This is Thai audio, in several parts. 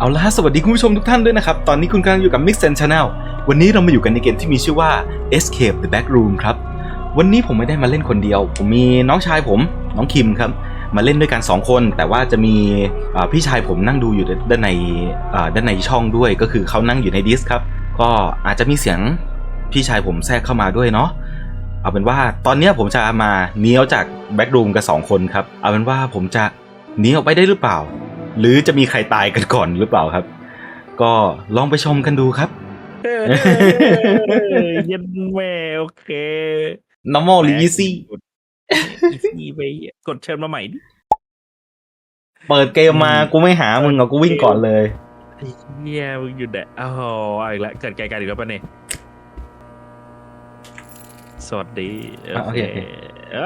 เอาละฮะสวัสดีคุณผู้ชมทุกท่านด้วยนะครับ ตอนนี้คุณกำลังอยู่กับ Mix and Channel วันนี้เรามาอยู่กันในเกมที่มีชื่อว่า Escape the Backroom ครับ วันนี้ผมไม่ได้มาเล่นคนเดียว ผมมีน้องชายผมน้องคิมครับ มาเล่นด้วยกัน 2 คน แต่ว่าจะมีพี่ชายผมนั่งดูอยู่ด้านในด้านในช่องด้วย ก็คือเขานั่งอยู่ในดิสครับ ก็อาจจะมีเสียงพี่ชายผมแทรกเข้ามาด้วยเนาะเอาเป็นว่าตอนนี้ผมจะมาเนี้ยวจากแบ็กรูมกับสองคนครับ เอาเป็นว่าผมจะหนีออกไปได้หรือเปล่า หรือจะมีใครตายกันก่อนหรือเปล่าครับ ก็ลองไปชมกันดูครับเออเย็นแม่โอเค normal หรือ easy อีซี่ไปกดเชิญมาใหม่ดิเปิดเกมมากูไม่หามึงอะกูวิ่งก่อนเลยไอ้เฮียมึงอยู่ไหนอ้าวเอาอีกแล้วเกิดไกลกันอีกแล้วปะเนี่ยสวัสดีอะโอเค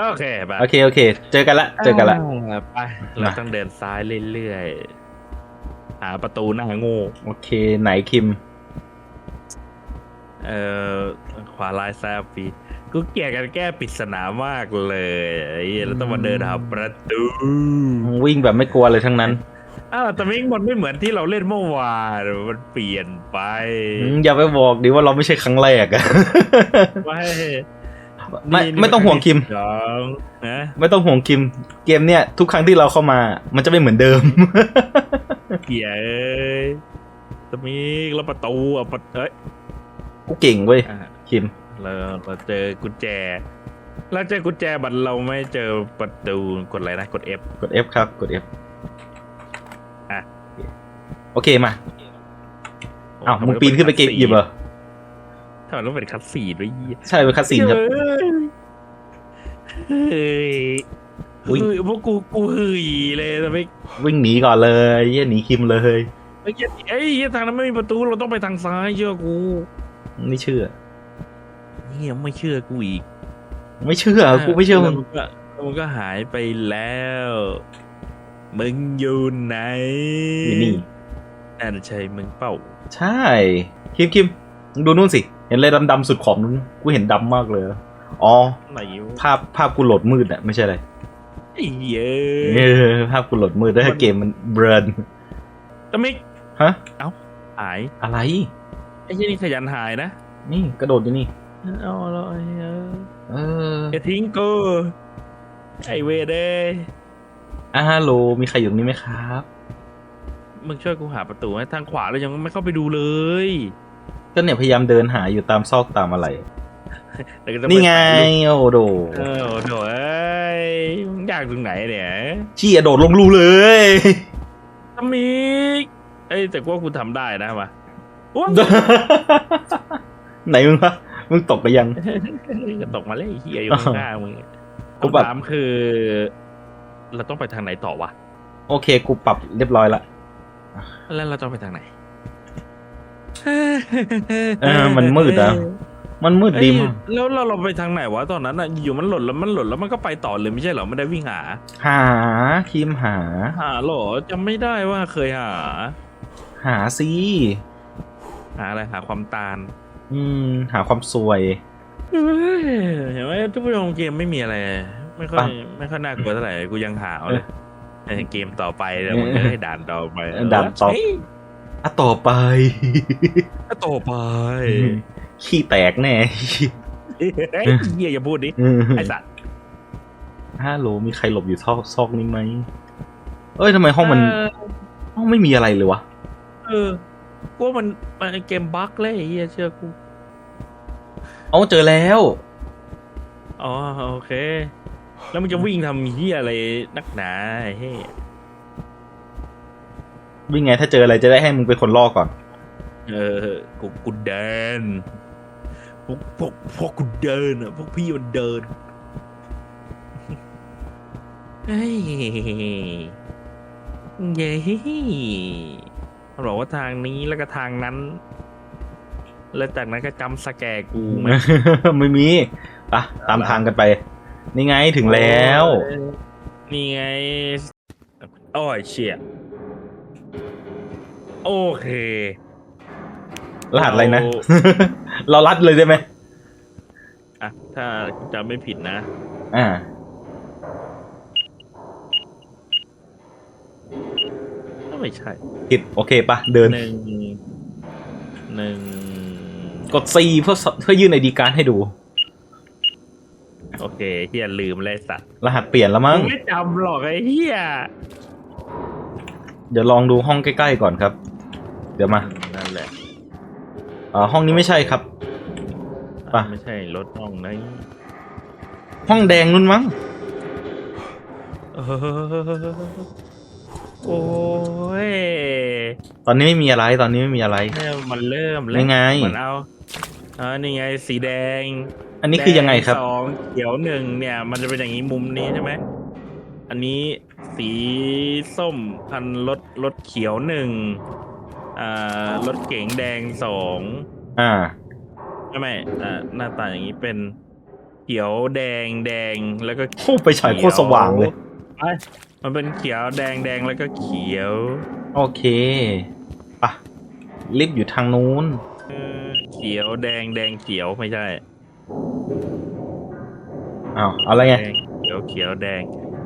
โอเคไปโอเคโอเค เจอกันละ เจอกันละาไปเราต้องเดินซ้ายเรื่อยๆหาประตูหน้าโง่โอเค ไหนคิม เอ่อขวาลายซ้ายปีกูเกลียดกันแก้ปริศนามากเลยไอ้เหี้ยแล้วต้องมาเดินหาประตู วิ่งแบบไม่กลัวเลยทั้งนั้นอ้าวแต่มิงมันไม่เหมือนที่เราเล่นเมื่อวานมันเปลี่ยนไปอืมอย่าไปบอกดิว่าเราไม่ใช่ครั้งแรกอะไม่ ไม่นี่ไม่ต้องห่วงคิม สองนะไม่ต้องห่วงคิม เกมเนี่ยทุกครั้งที่เราเข้ามา มันจะไม่เหมือนเดิม เกียเอ้ยตะมิงแล้วประตูอะประเอ้ยกูเก่งเว้ยอะคิม เราเราเจอกุญแจเราเจอกุญแจบัตรเราไม่เจอประตูกดอะไรนะกด F กด F ครับ กด F อะ โอเคมาอ้าวมึงปีนขึ้นไปเก็บหยิบเหรอทำไมต้องเป็นคัดสีด้วยยี่ใช่เป็นคัสซีนครับ เฮ้ยอุ๊ย เฮ้ยพวกกูกูเฮ้ยเลยแต่ไม่วิ่งหนีก่อนเลยเยี่ยหนีคิมเลย ไอ้เหี้ยเอ้ยเหี้ยทางนั้นไม่มีประตูเราต้องไปทางซ้ายเชื่อกูไม่เชื่อ เฮียไม่เชื่อกูอีกไม่เชื่อ กูไม่เชื่อมึงแล้วก็แล้วมันก็หายไปแล้วมึงอยู่ไหนอยู่นี่นั่นใช่มึงเป้าใช่ คิมคิมมึงดูนู่นสิ เห็นอะไรดำๆสุดขอบนู้น กูเห็นดำมากเลยอ๋ อ ไหนวะภาพภาพกูโหลดมืดอะไม่ใช่อะไรไอ้เหี้ยเออภาพกูโหลดมืดแล้วเกมมันเบรนตะมิกฮะหายอะไร ไอ้เหี้ยนี่ขยันหายนะ นี่กระโดดอยู่นี่เอาแล้วไอ้เหี้ยเอออย่าทิ้งกูไอเวรเด้ยอ่าฮัลโหลมีใครอยู่ตรงนี้ไหมครับ มึงช่วยกูหาประตูให้ทางขวาเรายังไม่เข้าไปดูเลย ก็เนี่ยพยายามเดินหาอยู่ตามซอกตามอะไร แต่ก็ต้องนี่ไงปโอ้โดเออโถ่เอ้ยมึงอยากตรงไหนเนี่ยชี้อะโดดลงรูเลยตะมิกเอ้ยแต่กูว่ากูทำได้นะวะว้าไหนมึงวะมึงตกไปยังก็ตกมาเลยไอ้เฮียอยู่ข้างหน้ามึงกูแบบ คำถามคือ เราต้องไปทางไหนต่อวะโอเค กูปรับเรียบร้อยละแล้วเราต้องไปทางไหนเออมันมืดอะ มันมืดเอ้ยดีมากแล้วเราเราไปทางไหนวะตอนนั้นอะอยู่มันหล่นแล้วมันหล่นแล้วมันก็ไปต่อเลยไม่ใช่เหรอไม่ได้วิ่งหา หาคิมหา หาเหรอจำไม่ได้ว่าเคยหา หาสิหาอะไรหาความตาลอืม หาความสวยเอ้ยเห็นไหมทุกผู้ชมเกมไม่มีอะไร ไม่ค่อยปั๊บไม่ค่อยน่ากลัวเท่าไหร่กูยังหาวเลยไอ้เกมต่อไปเดี๋ยวมันก็ให้ด่านต่อไปด่านต่อ เฮ้ย อะต่อไปต่อไป ขี้แตกแน่เฮ้ยเฮียอย่าพูดดิไอ้สัตว์ฮัลโหลมีใครหลบอยู่ซอกซอกนี้ไหมเอ้ยทำไมห้องมันเออห้องไม่มีอะไรเลยวะเออกูว่ามันมันเกมบั๊กเลยไอ้เฮียเชื่อกูเอาเจอแล้วอ๋อโอเค แล้วมึงจะวิ่งทำเฮียอะไรนักหนาไอ้เฮ้ย วิ่งไงถ้าเจออะไรจะได้ให้มึงเป็นคนล่อก่อน เออกูกูเดินพวกพวกพวกกูเดินอะพวกพี่มันเดินเฮ้ยเย้มันบอกว่าทางนี้แล้วก็ทางนั้น แล้วจากนั้นก็จำสแกร์กูไหมไม่มีปะตามทางกันไป นี่ไงถึงแล้ว นี่ไง โอ้ยเชี่ย โอเค รหัสอะไรนะเราเรารัดเลยได้ไหมอะถ้าจำไม่ผิดนะ อ่าทำไมไม่ใช่ผิดโอเคปะเดินหนึ่งหนึ่งกด C เพื่อเพื่อยื่นไอดีการ์ดให้ดู โอเคเฮียลืมเลยสัตว์รหัสเปลี่ยนแล้วมั้งกูไม่จำหรอกไอ้เฮียเดี๋ยวลองดูห้องใกล้ๆก่อนครับ เดี๋ยวมา นั่นแหละอ่าห้องนี้ไม่ใช่ครับ ป่ะ ไม่ใช่รถห้องไหนห้องแดงนู่นมั้ง เออโอ้ยตอนนี้ไม่มีอะไร ตอนนี้ไม่มีอะไร เนี่ยมันเริ่มยังไง มันเอาอ่านี่ไงสีแดงอันนี้คือยังไงครับ แดสองเขียวหนึ่งเนี่ย มันจะเป็นอย่างนี้มุมนี้ใช่ไหมอันนี้สีส้มพันรถรถเขียวหนึ่ง อ่ารถเก๋งแดงสองอ่าไม่ไม่อ่าหน้าตาอย่างนี้เป็นเขียวแดงแดงแล้วก็โอ้ไปฉายโคตรสว่างเลยไอ้มันเป็นเขียวแดงแดงแล้วก็เขียว โอเคปะลิฟต์อยู่ทางนู้นเออเขียวแดงแดงเขียวไม่ใช่อ้าวเอาอะไรไงแดงเขียวเขียวแดง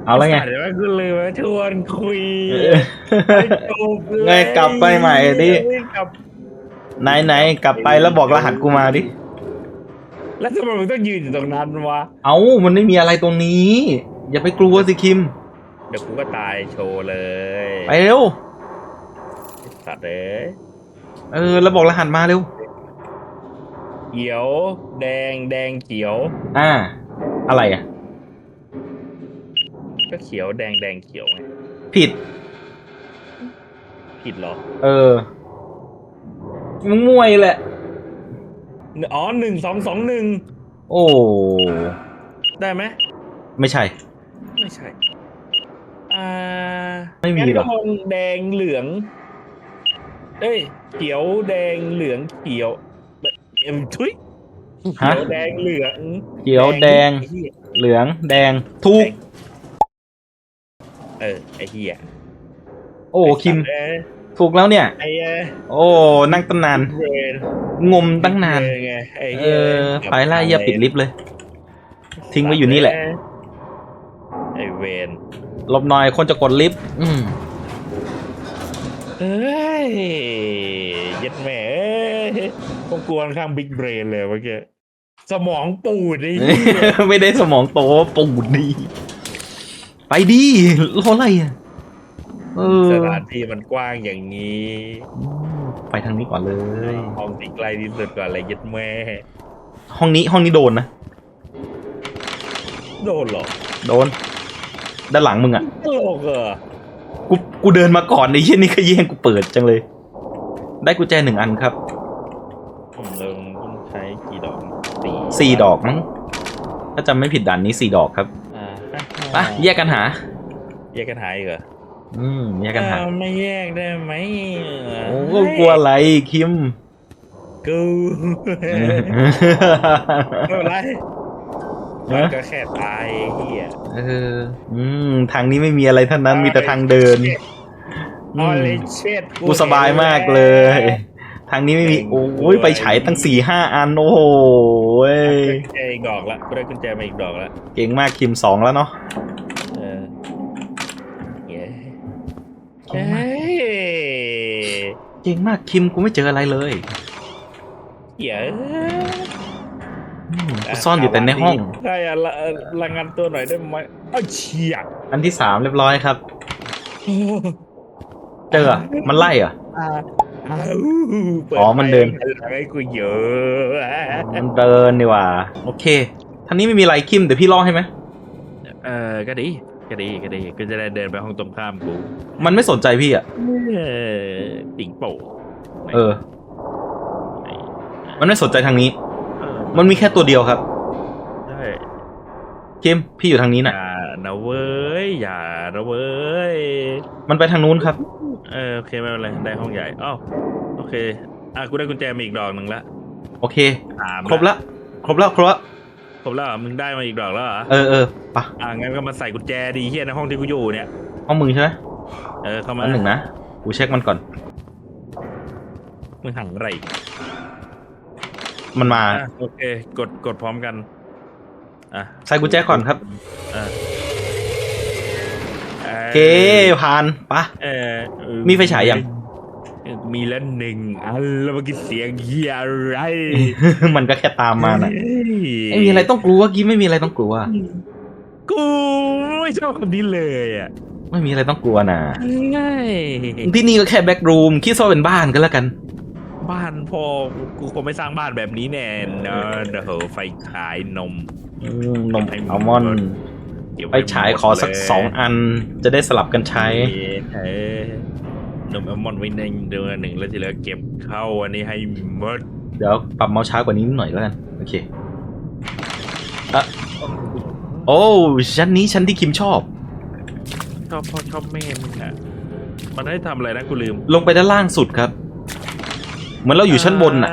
เอาอะไรไงเดี๋ยวกูลืมไปชวนคุยเออไม่จบเลยไงกลับไปใหม่ดิไม่กลับไหนไหนกลับไปแล้วบอกรหัสกูมาดิ แล้วทำไมมึงต้องยืนอยู่ตรงนั้นวะ เอ้ามันไม่มีอะไรตรงนี้ อย่าไปกลัวสิคิม เดี๋ยวกูก็ตายโชว์เลย ไปเร็วไอ้สัตว์เอ้ยเออแล้วบอกรหัสมาเร็ว เขียว แดงแดงเขียว อ่า อะไรอะ ก็เขียวแดงแดงเขียวไงผิด ผิดเหรอ เออมึงมวยแหละ อ๋อหนึ่งสองสองหนึ่งโอ้ ได้ไหม ไม่ใช่ ไม่ใช่ อ่าไม่มีงั้นหรก็อกคงแดงเหลือง เอ้ย เขียวแดงเหลืองเขียวเอ็มทุยเขีฮะยวแดงเหลือง เขียวแดงไอ้เหี้ยเหลืองแดง ถูก เออไอ้เหี้ยโอ้คิมไอ้สัตว์เอ้ยถูกแล้วเนี่ย ไอ้เอ้ยโอ้นั่งตั้งนาน เวรงมตั้งนานเวรไงไอ้เอเหี้ยอไปไล่อย่าปิดลิฟต์เลย ทิ้งไว้อยู่นี่แหละ ไอ้เวนหลบหน่อยคนจะกดลิฟต์อืมเอ้ยเยัดแหม่เอ้ยคงกวนข้างบิ๊กเบรนเลยเมื่อกี้สมองปูดไอ้เหี้ย ไม่ได้สมองโตปูดดี ไปดิรออะไรอะเออสถานที่มันกว้างอย่างนี้ ไปทางนี้ก่อนเลยห้องที่ใกล้ที่สุดก่อนเลยยัดแม่ ห้องนี้ห้องนี้โดนนะ โดนเหรอ โดน ด้านหลังมึงอะตลกเหรอกูกูเดินมาก่อนไอ้เหี้ยนี่ก็แย่งกูเปิดจังเลย ได้กุญแจหนึ่งอันครับ ผมเริ่มต้องใช้กี่ดอกสี่สี่ดอกมั้งถ้าจำไม่ผิดด่านนี้สี่ดอกครับ อ่าไปแยกกันหา แยกกันหายอีกเหรออืมแยกกันหาอ่าไม่แยกได้ไหมโอ้ก็กลัวอะไรคิมกูไม่เป็นไรมันก็แค่ตายไอ้เฮียเอออืมทางนี้ไม่มีอะไรทั้งนั้นมีแต่ทางเดิน อืออมลิเช็ดกูสบายมากเลย ทางนี้ไม่มี โอ้ยไปฉายตั้งสี่ห้าอัน โอ้โหเว้ยได้กุญแจอีกดอกละกูได้กุญแจมาอีกดอกละเก่งมากคิมสองแล้วเนาะเออเย้เก่งมากเฮ้ยเก่งมากคิมกูไม่เจออะไรเลยเหี้ยอืมกูซ่อนอยู่แต่ในห้องใช่อะละละงันตัวหน่อยได้ไหมเอ้าเฉียอันที่สามเรียบร้อยครับ เจออะมันไล่เหรอะ อ่าอ้าวปิอ๋อมันเดินไฟให้กูเยอะมันเดินดีกว่า โอเคทางนี้ไม่มีอะไรคิมเดี๋ยวพี่ล่อให้ไหมเออก็ดีก็ดีก็ดีก็จะได้เดินไปห้องตรงข้ามกูมันไม่สนใจพี่อะเออปิ่งโป่เออ มันไม่สนใจทางนี้เออมันมีแค่ตัวเดียวครับใช่คิมพี่อยู่ทางนี้อน่ะย่านะเว้ยอย่านะเว้ย มันไปทางนู้นครับ เออโอเคไม่เป็นไรได้ห้องใหญ่อ้าวโอเคอะกูได้กุญแจมาอีกดอกหนึ่งละโอเค สามครบละ ครบแล้วครบละครบแล้วเหรอมึงได้มาอีกดอกแล้วเหรอเออเออปะอะงั้นก็มาใส่กุญแจดีเฮียในห้องที่กูอยู่เนี่ยห้องมึงใช่ไหมเออเข้ามาอันหนึ่งนะกูเช็คมันก่อน มึงหังอะไรอีกมันมาอะโอเค กดกดพร้อมกันอะใส่กุญแจก่อนครับ อะโอ เคเคผ่านปะเออเออมีไฟฉายยังเออมีแล้วหนึ่งอันแล้วเมื่อกี้เสียงเฮียอะไร มันก็แค่ตามมานะเฮ้ยไม่มีอะไรต้องกลัวกี้ไม่มีอะไรต้องกลัว กูไม่ชอบคำนี้เลยอะไม่มีอะไรต้องกลัวนะง่ายที่นี่ก็แค่แบ็กรูมคิดซะเป็นบ้านก็แล้วกัน บ้านพ่อกูคงไม่สร้างบ้านแบบนี้แน่นอนเดี๋ยวเหอะไฟขายนมอืมนมอัลมอนด์ เก็บไปฉายขอสักสองอัน จะได้สลับกันใช้ เออนมอัลมอนด์ไว้ในเดือนหนึ่งแล้วที่เหลือเก็บเข้าอันนี้ให้หมดเดี๋ยวปรับเมาส์ช้ากว่านี้นิดหน่อยแล้วกัน โอเคอะโอ้ชั้นนี้ชั้นที่คิมชอบ ชอบพ่อชอบแม่มึงอะมันให้ทำอะไรนะกูลืมลงไปด้านล่างสุดครับ เหมือนเราอยู่ชั้นบนน่ะ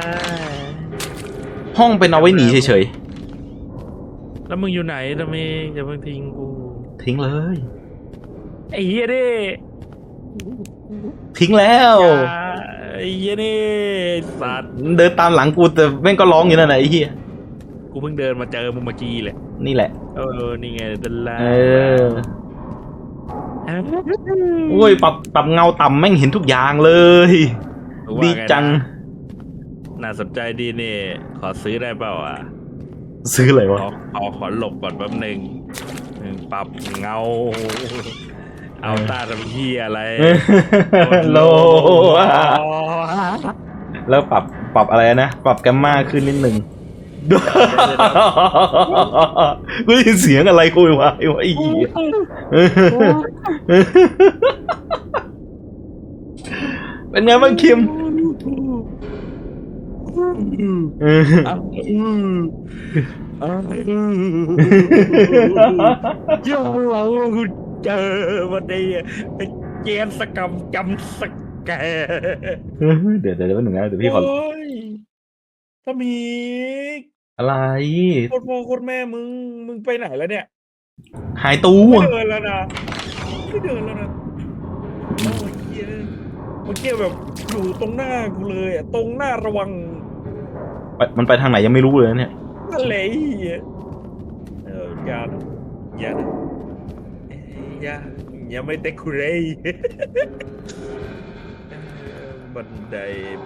ห้องเป็นเอาไว้หนีเฉย แล้วมึงอยู่ไหนทำไมอย่าเพิ่งทิ้งกูๆทิ้งเลย ไอ้เหี้ยดิทิ้งแล้วอย่าไอ้เหี้ยนี่สัตว์เดินตามหลังกูแต่แม่งก็ร้องอยู่นั่นแหละไอ้เหี้ยกูเพิ่งเดินมาเจอมึงเมื่อกี้แหละนี่แหละ เออนี่ไงด้านล่างเออโอ้ยปรับปรับเงาต่ำแม่งเห็นทุกอย่างเลยว่าดีไนะจัง น่าสนใจดีนี่ ขอซื้อได้เปล่าอะ ซื้ออะไรขวะอขอขอหลบก่อนแป๊บหนึ่งปรับเงา เอาตาทำเหี้ยอะไรโลอะแล้วปรับปรับอะไรนะ ปรับแกมมาขึ้นนิดหนึ่งกูได้ยินเสียงอะไรคุยวายวะไอ้เหี้ยเป็นไงบ้างคิม เจ้าเราเจอวันนี้เจนสกรรมจำสแกเดี๋ยวเดี๋ยวเดี๋ยวหนึ่งนะเดี๋ยวพี่ขอโอ้ยถ้ามีอะไรโคตรพ่อโคตรแม่มึงมึงไปไหนแล้วเนี่ย หายตัวไม่เดินแล้วนะไม่เดินแล้วนะโอ้ยเหี้ย เมื่อกี้แบบอยู่ตรงหน้ากูเลยอะตรงหน้าระวังไปมันไปทางไหนยังไม่รู้เลยนะเนี่ย นั่นแหละไอ้เหี้ยเอออย่านะอย่านะเอ้ยอย่าอย่าไม่เด็กคุเรย์บันได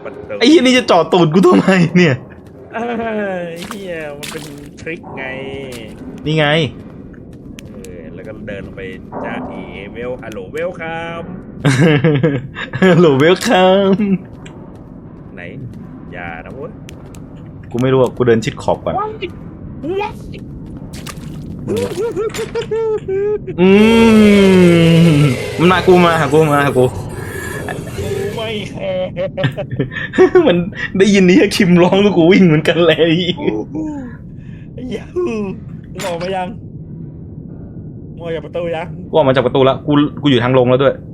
ประตูไอ้ที่นี่จะจอดตูดกูทำไมเนี่ยอ่าเฮียมันเป็นทริคไง นี่ไง เออแล้วก็เดินลงไปจ้าเอเวลฮัลโหลเวลคัมโหลเวลคัมไหน อย่านะเว้ยกูไม่รู้อะกูเดินชิดขอบก่อนว้ายว้ายอืมมันมากูมาหากูมาหากู ไม่แคร์มันได้ยินนี้คิมร้องแล้วกูวิ่งเหมือนกันเลยอย่ามึงออกมายังมึงออกจากประตูยัง กูออกมาจากประตูแล้วกูกูอยู่ทางลงแล้วด้วยฮะโอ้ย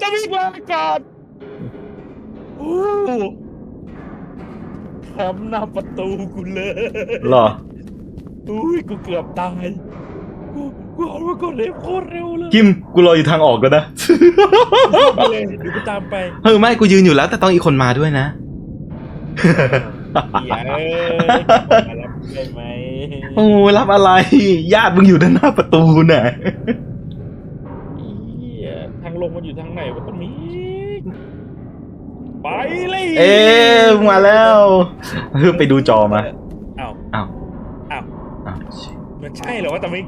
จะวิ่งมาก่อนโอ้ทำหน้าประตูกูเลยหรออุ้ยกูเกือบตาย กูกูหันมาก่อนเร็วโคตรเร็วเลยคิมกูรออยู่ทางออกแล้วนะไปเลยเดี๋ยวกูตามไปเฮ้ยไม่กูยืนอยู่แล้ว แต่ต้องอีกคนมาด้วยนะอย่าเอ้ยมารับได้ไหมโอ้รับอะไร ญาติมึงอยู่ด้านหน้าประตูน่ะเหี้ยทาง ลงมันอยู่ทางไหนวะตรงนี้ไปเลยเอ๊ะมึงมาแล้วเฮ้ยไปดูจอมาอ้าวอ้าวอ้าวอ้าวมันใช่เหรอวะตามิก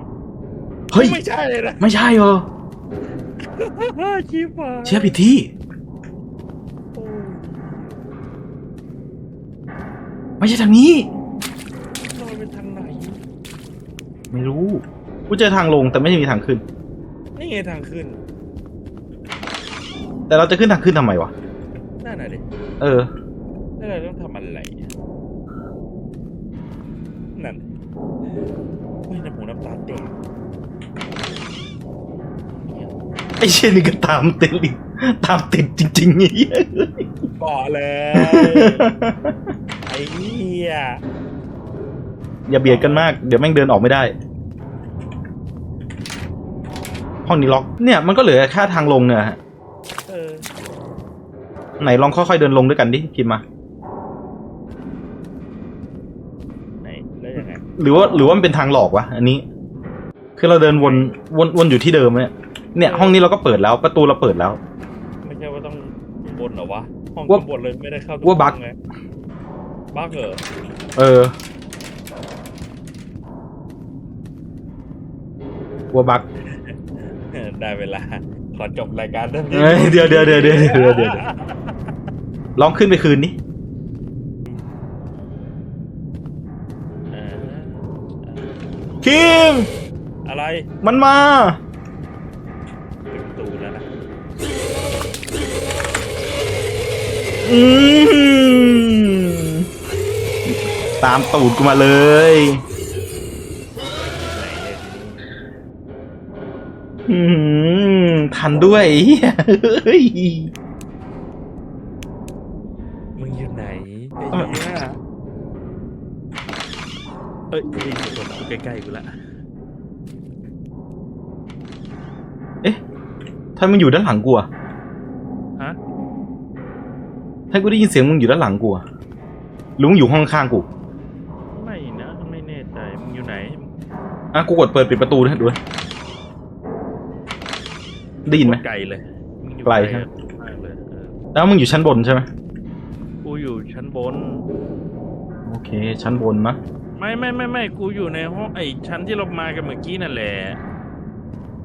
เฮ้ยไม่ใช่เลยนะไม่ใช่เหรอชิบหายเชื่อผิดที่โอ้ยไม่ใช่ทางนี้เราไปทางไหนไม่รู้กูเจอทางลงแต่ไม่มีทางขึ้นนี่ไงทางขึ้น แต่เราจะขึ้นทางขึ้นทำไมวะ นั่นน่ะดิเออ แล้วเราต้องทำอะไรอะนั่นเฮ้ยน้ำหูน้ำตาแตกไอ้เช่นนี่ก็ตามติดลิตามติดจริงๆไอ้เหี้ยเกาะเลย ไอ้เหี้ยอย่าเบียดกันมาก เดี๋ยวแม่งเดินออกไม่ได้ ห้องนี้ล็อก เนี่ยมันก็เหลือแค่ทางลงเนี่ยฮะ เออ ไหนลองค่อยๆเดินลงด้วยกันดิคิมมา ไหนแล้วยังไงหรือว่าหรือว่ามันเป็นทางหลอกวะอันนี้คคือเราเดินวนวนวนอยู่ที่เดิมเนี่ยเนี่ย ห้องนี้เราก็เปิดแล้วประตูเราเปิดแล้ว ไม่ใช่ว่าต้องบนเหรอวะ ห้องว่าข้างบนเลยไม่ได้เข้าทุว่าบั๊ก ห้องไงบั๊กเหรอเออวัวบัก ได้เวลาข อจบรายการเรื่องนี้เอ้ยเดี๋ยวเดี๋ยวเดี๋ยวเดี๋ยวเดี๋ยวเดี๋ยวลองขึ้นไปคืนนี้เออคิมอะไรมันมาปิดประตูแล้วนะอืมตามตูดกูมาเลย ไหนเนี่ยทีนี้อืม ทันด้วยเหี้ยเฮ้ย มึงอยู่ไหนไอ้เหี้ยเอ้ยนี่คนกูใกล้ๆกูละเอ๊ะทำไมมันอยู่ด้านหลังกูอะฮะให้กูได้ยินเสียงมึงอยู่ด้านหลังกูอะหรือมึงอยู่ห้องข้างๆกู ไม่นะไม่แน่ใจมึงอยู่ไหนอะกูกดเปิดปิดประตูด้วยดู ได้ยินไหมไกลเลยมึงอยู่ไกลใช่ไหมมากเลยเออแล้วมึงอยู่ชั้นบนใช่ไหมกูอยู่ชั้นบน โอเค ชั้นบนนะไม่ไม่ไม่ไม่กูอยู่ในห้องไอ้ชั้นที่เรามากันเมื่อกี้นั่นแหละ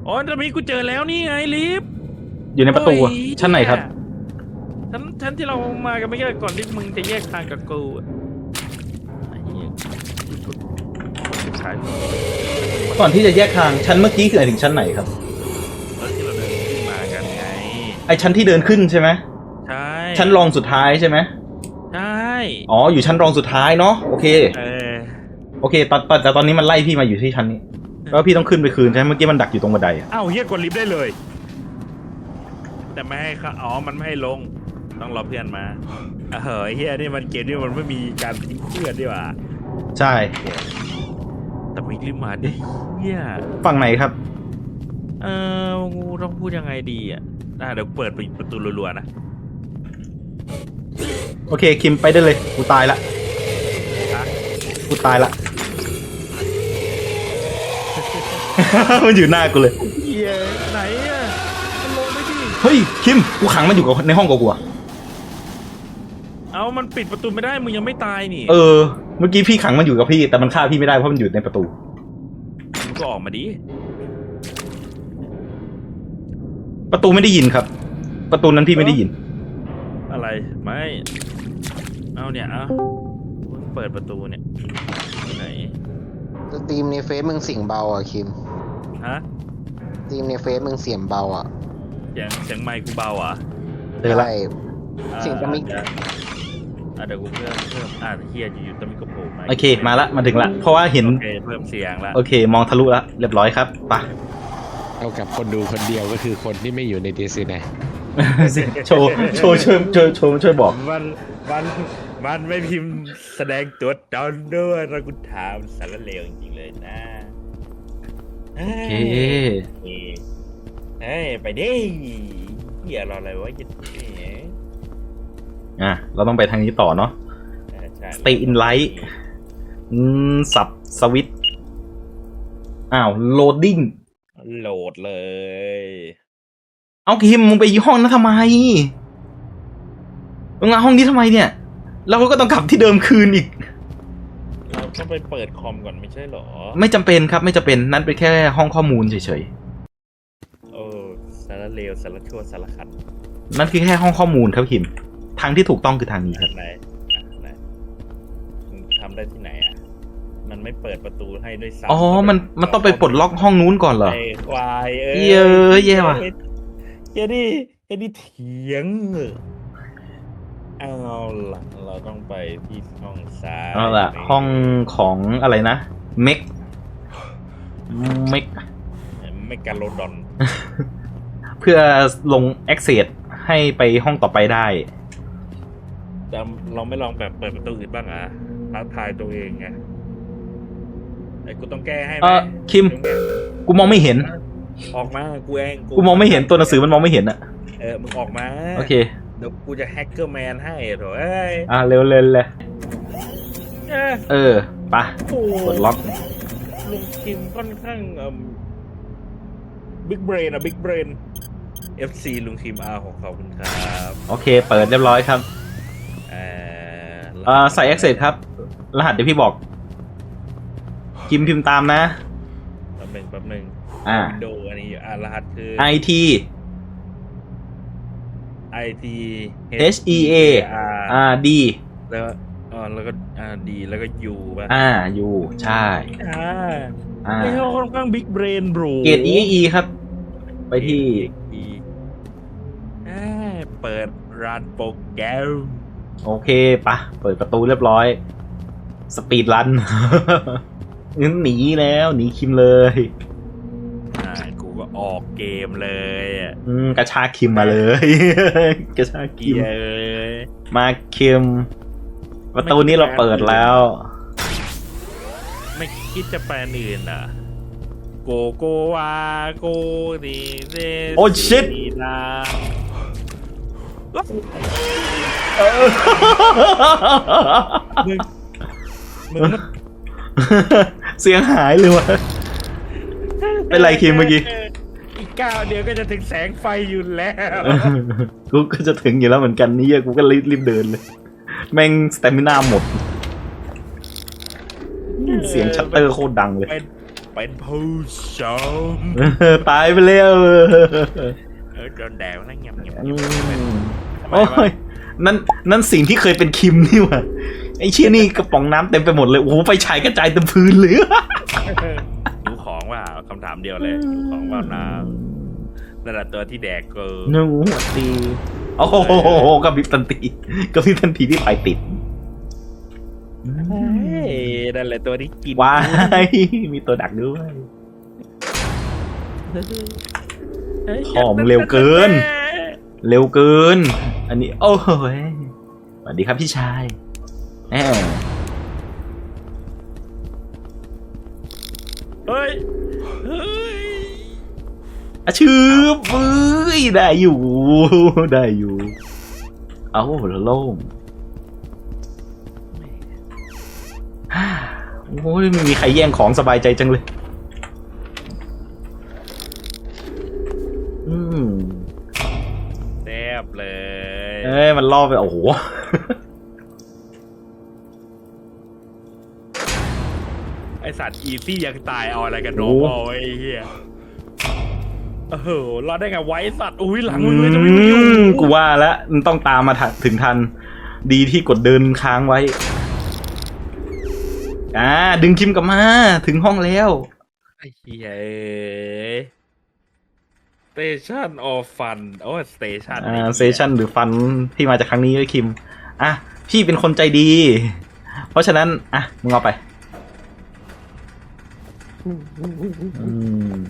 อ๋อตอนนี้กูเจอแล้วนี่ไงลิฟต์อยู่ในประตูอะโอ้ยชั้นไหนครับชั้นชั้นที่เรามากันเมื่อกี้ก่อนที่มึงจะแยกทางกับกูอะไอ้เหี้ยกดกดสุดท้าย ก่อนที่จะแยกทางชั้นเมื่อกี้คือหมายถึงชั้นไหนครับ ไอชั้นที่เดินขึ้นใช่ไหมใช่ชั้นรองสุดท้ายใช่ไหมใช่อ๋ออยู่ชั้นรองสุดท้ายเนาะโอเคเออโอเคตอนตอนแต่ตอนนี้มันไล่พี่มาอยู่ที่ชั้นนี้แล้วพี่ต้องขึ้นไปคืนใช่ไหมเมื่อกี้มันดักอยู่ตรงบันไดอะเอ้าเฮียกดลิฟต์ได้เลย แต่ไม่ให้เขาอ๋อมันไม่ให้ลง ต้องรอเพื่อนมาเออเฮียนี่มันเกมที่มันไม่มีการทิ้งเพื่อนดีกว่าใช่แต่ไม่รีบมาดิเฮียฝั่งไหนครับ เออกูต้องพูดยังไงดีอะ อะเดี๋ยวเปิดประตูรัวๆนะ โอเค คิมไปได้เลย กูตายละอะกูตายละ มันอยู่หน้ากูเลยเฮียไหนอะมันลงไม่ดิเฮ้ย คิม กูขังมันอยู่กับในห้องกับกูอะเอามันปิดประตูไม่ได้มึงยังไม่ตายนี่เออ เมื่อกี้พี่ขังมันอยู่กับพี่ แต่มันฆ่าพี่ไม่ได้เพราะมันอยู่ในประตู มึงก็ออกมาดิ ประตูไม่ได้ยินครับ ประตูนั้นพี่ไม่ได้ยิน อะไรไม่เอาเนี่ยเอามึงเปิดประตูเนี่ยไหนสตรีมในเฟซมึงเสียงเบาอะคิมฮะสตรีมในเฟซมึงเสียงเบาอะเสียงเสียงไมค์กูเบาเหรอะเจอละ ใช่ เสียงจะไม่อะเดี๋ยวกูเพิ่มเพิ่มอะเฮียอยู่ๆตะมิกระโผล่มาโอเค มาละ มาถึงละ เพราะว่าเห็น โอเคเพิ่มเสียงละ โอเค มองทะลุละ เรียบร้อยครับไปะ เอากับคนดูคนเดียวก็คือคนที่ไม่อยู่ในดีซีนะโชว์โชว์ช่วยช่วยช่วยช่วยบอก มันมันมันไม่พิมพ์แสดงตัวตนด้วยแล้วกูถามสารเลวจริงๆเลยนะโอเคเอ้ยเฮ้ยไปดิเฮียรออะไรวะจะเอ๋อะเราต้องไปทางนี้ต่อเนาะเออใช่ stay in light อืมสับสวิตช์อ้าว loading โหลดเลย เอาคิมมึงไปห้องนั้นทำไมมึงมาห้องนี้ทำไมเนี่ยแล้วก็ต้องกลับที่เดิมคืนอีก เราต้องไปเปิดคอมก่อนไม่ใช่เหรอ ไม่จำเป็นครับไม่จำเป็นนั่นเป็นแค่ห้องข้อมูลเฉยโอ้สารเลวสารชั่วสารขัดๆนั่นคือแค่ห้องข้อมูลครับคิมทางที่ถูกต้องคือทางนี้ครับไหน มันไม่เปิดประตูให้ด้วยซ้ำอ๋อ มัน มันต้องไปปลดล็อกห้องนู้นก่อนเหรอไอ้ควายเอ้เย้ยแย่ว่ะเย้ดิเย้ดิเถียงเหรอเอาล่ะเราต้องไปที่ห้องซ้ายเอาล่ะ ห้องของอะไรนะ เมก เมกไม่การโลดอน เพื่อลง access ให้ไปห้องต่อไปได้แต่เราไม่ลองแบบเปิดประตูอื่นบ้างอะท้าทายตัวเองไงไอ้กูต้องแก้ให้ไหเอมอคิม กูมองไม่เห็น ออกมากูเองกูมองไม่เห็นตัวหนังสือมันมองไม่เห็นอะเออมึงออกมาโอเค เดี๋ยวกูจะแฮกเกอร์แมนให้โถเอ้ยอะเร็วเร็วเลยเอ้ยเออไปะโอ้กดล็อกลุงคิมค่อนข้างเอิ่มบิ๊กเบรนอะบิ๊กเบรน FC ลุงคิมอาของขอบคุณครับโอเค เปิดเรียบร้อยครับเอ่อเอ่อใส่ access ครับ รหัสเดี๋ยวพี่บอก พิมพ์พิมพ์ตามนะ แป๊บหนึ่งแป๊บหนึ่งอ่า วินโดว์อันนี้อ่ารหัสคือ IT IT H E A R D แล้วอ่าแล้วก็อ่าดีแล้วก็ U ป่ะอ่าอยู่ใช่ อ่าอ่าไอ้เขาค่อนข้างบิ๊กเบรนบรูเกรด E E ครับ ไปที่ อีอ่าเปิดร้านโปรแกรมโอเคปะเปิดประตูเรียบร้อย สปีดรัน งั้นหนีแล้วหนีคิมเลยอ่ากูก็ออกเกมเลยอะอืมกระชากคิมมาเลย กระชากคิเกีมยร์เลยมาคิมประตูนี้เราเปิดแล้ว ไม่คิดจะแปลอันอื่นเหรอะโกโกวาโกดีเซโอ้ shit ดีนามึงมึง เสียงหายเลยวะเป็นไรคิมเมื่อกี้ อีกก้าวเดียวก็จะถึงแสงไฟอยู่แล้ว กูก็จะถึงอยู่แล้วเหมือนกันนี่กูก็รีบรีบเดินเลย แม่งสเตมินาหมด เสียงชัตเตอร์โคตรดังเลย เป็นเป็นผู้ชมตายไปแล้วเออโดนแดดแล้วเงียบเงียบอืมโอ้ยนั่นนั่นสิ่งที่เคยเป็นคิมนี่หว่า ไอ้เชี่ยนี่กระป๋องน้ำเต็มไปหมดเลย โอ้โหไฟฉายกระจายเต็มพื้นเลยดูของว่าคำถามเดียวเลยดูของว่าน้ำนั่นแหละตัวที่แดกเกินนูหัวตี โอ้โหกระพริบทันทีกระพริบทันทีที่ไฟติดเฮ้ยนั่นแหละตัวที่กินว้าย มีตัวดักด้วยฮ้ยของเร็วเกิน เร็วเกิน อันนี้ โอ้โหยสวัสดีครับพี่ชาย แหมเฮ้ย เฮ้ยอาชืบเอ้ยได้อยู่ ได้อยู่ เอาโล่งฮ่าโอ้ยไม่มีใครแย่งของสบายใจจังเลย อืม แซบเลย เอ้ย มันล่อไป โอ้โห ไอ สัตว์อีซี่ยังตายเอาอะไรกันโอ้โนบอลไอ้เหี้ยเออเราได้ไงไว้สัตว์อุ้ยหลังมึงเลยจะไม่มีอยู่อืมกูว่าแล้วมันต้องตามมาทันถึงทัน ดีที่กดเดินค้างไว้ อ่า ดึงคิมกลับมา ถึงห้องแล้ว ไอ้เหี้ยสเตชันออฟฟันโอ้สเตชันอ่าเซชันหรือฟันที่มาจากครั้งนี้ด้วยคิม อะ พี่เป็นคนใจดี เพราะฉะนั้น อะ มึงเอาไป อืม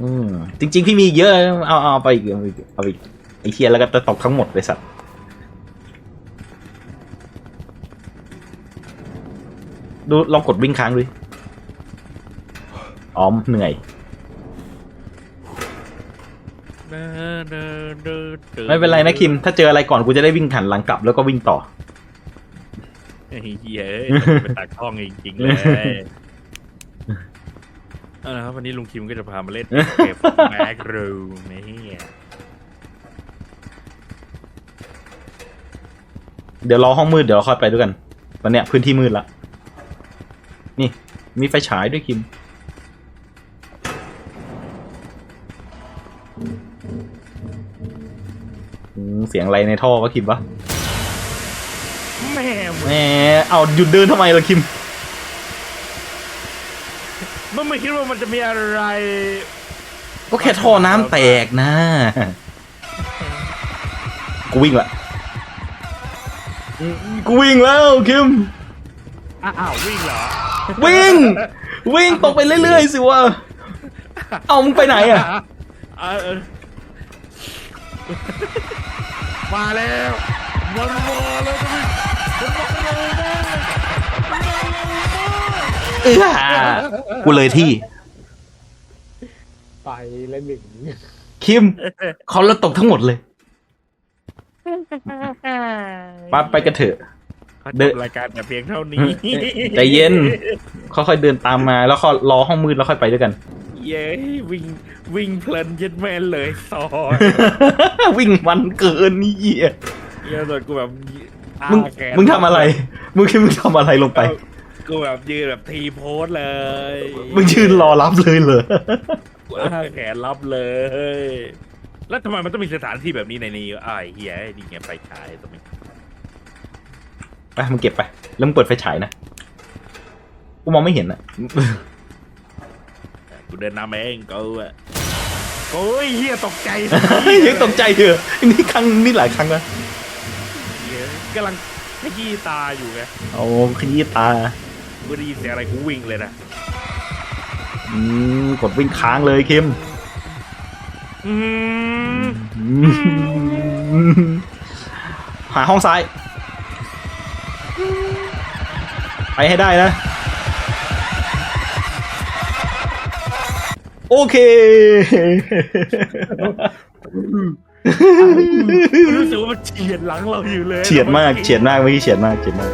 อืมจริง ๆ พี่มีเยอะ เอาเอาไปอีกเอาไปอีกเอาไปอีกไอเทียแล้วก็จะตกทั้งหมดเลยสัตว์ดูลองกดวิ่งค้างดูดิอ๋อเหนื่อย ไม่เป็นไรนะคิม ถ้าเจออะไรก่อนกูจะได้วิ่งหันหลังกลับแล้วก็วิ่งต่อ เหี้ยเป็นตากล้องจริงๆเลยเอาละครับวันนี้ลุงคิมก็จะพามาเล่นเกมแบ็กรูมนี่เดี๋ยวรอห้องมืดเดี๋ยวเราค่อยไปด้วยกันตอนเนี้ยพื้นที่มืดละ นี่ มีไฟฉายด้วยคิมอืมเสียงอะไรในท่อวะคิมวะ แม่งแหมเอาหยุดเดินทำไมล่ะคิม มันไม่คิดว่ามันจะมีอะไร ก็แค่ท่อน้ำแตกนะ กูวิ่งละอืมกูวิ่งแล้วคิม อ้าววิ่งเหรอ วิ่ง วิ่งตกไปเรื่อยๆสิวะ เอามึงไปไหนอะเออเออ มาแล้วมันมาแล้วก็วิ่งมันมาเร็วมากมันมาเร็วมากเออกูเลยที่ ไปแล้วหนึ่งคิมเขาแล้วตกทั้งหมดเลย มาไปกันเถอะ เขาเดิจน บรายการแต่เพียงเท่านี้ ใจเย็นค่อยๆเดินตามมาแล้วก็รอห้องมืดแล้วค่อยไปด้วยกัน เย้วิ่งวิ่งเพลินเย็ดแม่นเลยซอยวิ่งมันเกินนี่เหี้ยเหี้ยตอนกูแบบอ้ามึงแขนมึงทำอะไร มึงคิดมึงทำอะไรลงไป กูแบบยืนแบบทีโพสเลยมึงยืนรอรับเลยเหรอกูอ้าแขนรับเลย แล้วทำไมมันต้องมีสถานที่แบบนี้ในนี้อ้ายเฮียนี่ไงไฟฉายตรงนี้ไปมึงเก็บไป แล้วมึงเปิดไฟฉายนะ กูมองไม่เห็นอะ กูเดินนำเองกูอะโอ้ยเฮียตกใจยังตกใจเถอะนี่ครั้งนี่หลายครั้งแล้วเหี้ยกำลังขยี้ตาอยู่ไงโอ้ขยี้ตากูได้ยินเสียงอะไรกูวิ่งเลยนะอืมกดวิ่งค้างเลยคิมอืมอืมหาห้องซ้าย ไปให้ได้นะ โอเค รู้สึกว่ามันเฉียดหลังเราอยู่เลย เฉียดมาก เฉียดมากเมื่อกี้เฉียดมาก เฉียดมาก